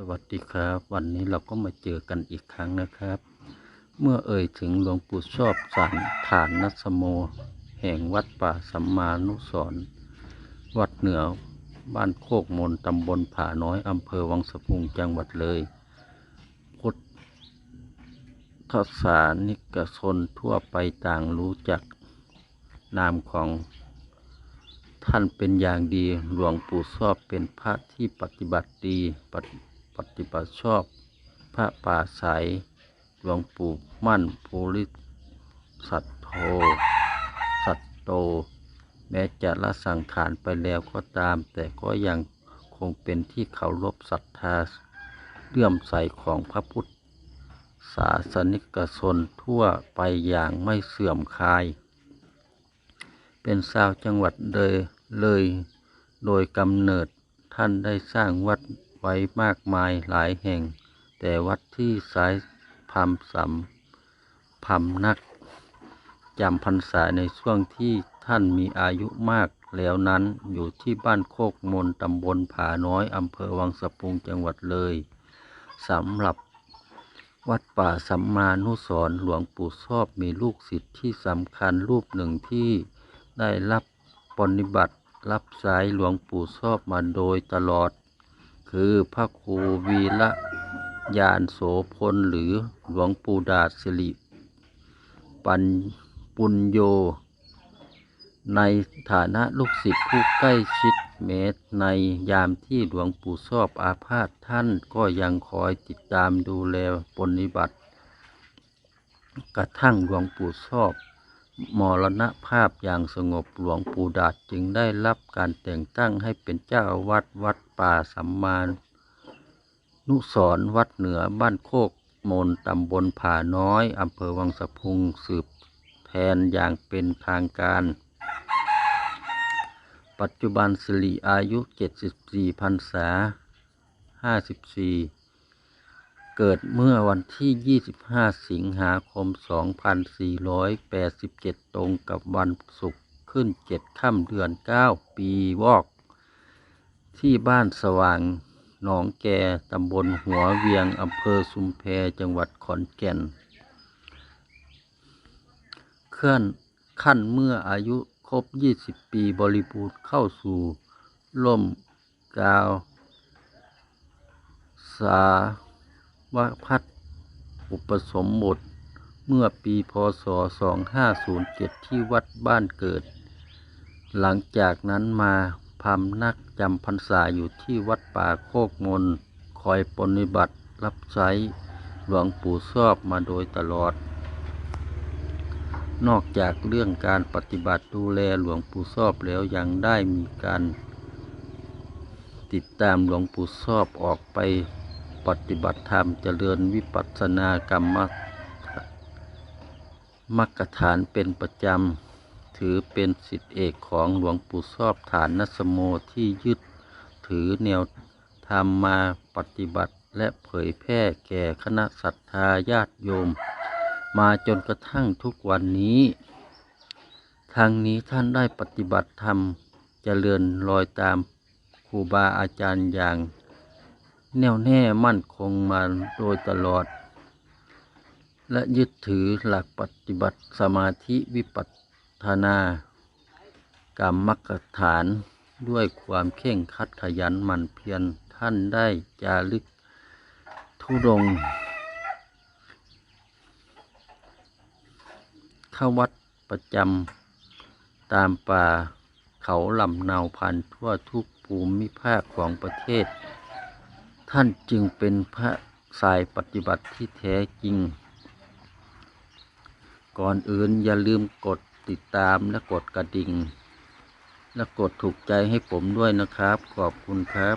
สวัสดีครับ วันนี้เราก็มาเจอกันอีกครั้งนะครับ เมื่อเอ่ยถึงหลวงปู่ชอบสารฐานนัสโม แห่งวัดป่าสัมมานุสรวัดเหนือบ้านโคกมนตำบลผาน้อยอำเภอวังสะพุงจังหวัดเลยพุทธศาสนิกชนทั่วไปต่างรู้จักนามของท่านเป็นอย่างดีหลวงปู่ชอบเป็นพระที่ปฏิบัติดีปฏิ ปฏิบัติชอบพระป่าใสายหลวงปู่มั่นภูริสัตโธสัตโต แม้จะละสังขารไปแล้วก็ตาม แต่ก็ยังคงเป็นที่เคารพศรัทธาเลื่อมใสของพระพุทธศาสนิกชนทั่วไปอย่างไม่เสื่อมคลาย เป็นชาวจังหวัดเลยเลย โดยกำเนิดท่านได้สร้างวัด ไว้มากมายหลายแห่ง แต่วัดที่สายพามสำพำนักจำพรรษาในช่วงที่ท่านมีอายุมากแล้วนั้นอยู่ที่บ้านโคกมนตำบลผาน้อยอำเภอวังสะพุงจังหวัดเลยสำหรับวัดป่าสัมมานุสรหลวงปู่ชอบมีลูกศิษย์ที่สำคัญรูปหนึ่งที่ได้รับปฏิบัติรับสายหลวงปู่ชอบมาโดยตลอด คือพระครูวีระยานโสพลหรือหลวงปู่ดาสิริปัญปุญโย ในฐานะลูกศิษย์ผู้ใกล้ชิดเมตในยามที่หลวงปู่ชอบอาพาธท่านก็ยังคอยติดตามดูแลปฏิบัติ กระทั่งหลวงปู่ชอบ มรณภาพอย่างสงบหลวงปู่ดาษจึงได้รับการแต่งตั้งให้เป็นเจ้าวาสวัดป่าสัมมานุสรณ์วัดเหนือบ้านโคกมนตำบลผาน้อยอำเภอวังสะพุงสืบแทนอย่างเป็นทางการ ปัจจุบันสิริอายุ 74พรรษา 54 เกิดเมื่อวันที่ 25 สิงหาคม 2487 ตรงกับวันศุกร์ขึ้น 7 ค่ำเดือน 9 ปีวอก ที่บ้านสว่างหนองแกตำบลหัวเวียงอำเภอสุมแพจังหวัดขอนแก่น เคลื่อนขั้นเมื่ออายุครบ 20 ปีบริบูรณ์เข้าสู่ล่มกาว สา วพัฒอุปสมบท เมื่อปีพศ 2507 ที่วัดบ้านเกิด หลังจากนั้นมาพำนักจำพรรษาอยู่ที่วัดป่าโคกมน คอยปฏิบัติรับใช้หลวงปู่ชอบมาโดยตลอด นอกจากเรื่องการปฏิบัติดูแลหลวงปู่ชอบแล้วยังได้มีการติดตามหลวงปู่ชอบออกไป ปฏิบัติธรรมเจริญวิปัสสนากรรมมรรคฐานเป็นประจำ ถือเป็นสิทธิเอกของหลวงปู่ชอบฐานนัสโมที่ยึดถือแนวธรรมมาปฏิบัติและเผยแพร่แก่คณะศรัทธาญาติโยม มาจนกระทั่งทุกวันนี้ ทางนี้ท่านได้ปฏิบัติธรรมเจริญรอยตามครูบาอาจารย์อย่าง แน่วแน่มั่นคงมาโดยตลอด และยึดถือหลักปฏิบัติสมาธิวิปัสสนากรรมกฐานด้วยความเข่งคัดขยันหมั่นเพียรท่านได้จารึกทุดงเข้าวัดประจำตามป่าเขาลำนาวพันทั่วทุกภูมิภาคของประเทศ ท่านจึงเป็นพระสายปฏิบัติที่แท้จริง ก่อนอื่นอย่าลืมกดติดตามและกดกระดิ่ง และกดถูกใจให้ผมด้วยนะครับ ขอบคุณครับ